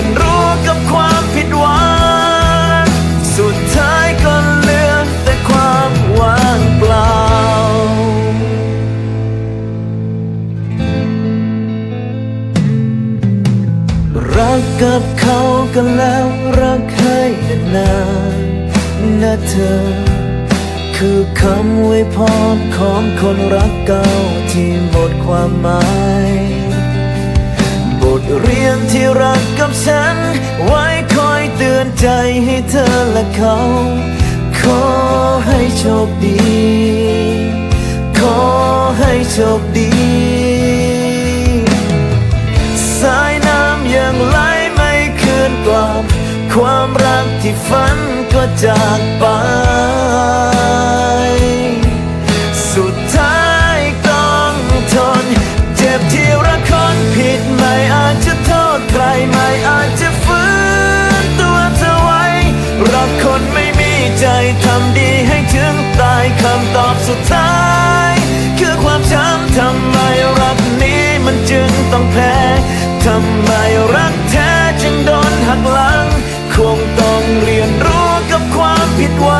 ยนรู้กับความผิดหวังสุดท้ายก็เหลือแต่ความว่างเปล่า รักกับเขากันแล้วรักให้นานนะเธอ คือคำไว้พรของคนรักเก่าที่หมดความหมาย เรียนที่รักกับฉัน ไว้คอยเตือนใจให้เธอและเขา ขอให้โชคดี ขอให้โชคดี สายน้ำยังไหลไม่คืนกลับ ความรักที่ฝันก็จากไป ทำดีให้ถึงตายคำตอบสุดท้าย คือความช้ำทำไมรักนี้มันจึงต้องแพ้ทำไมรักแท้จึงโดนหักหลัง คงต้องเรียนรู้กับความผิดหวัง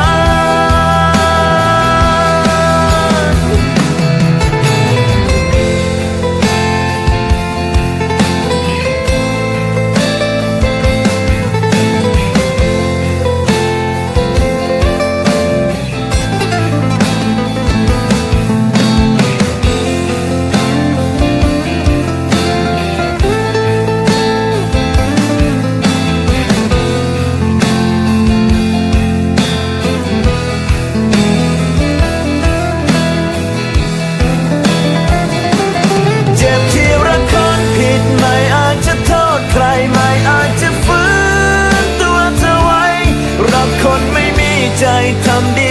ใจทำดี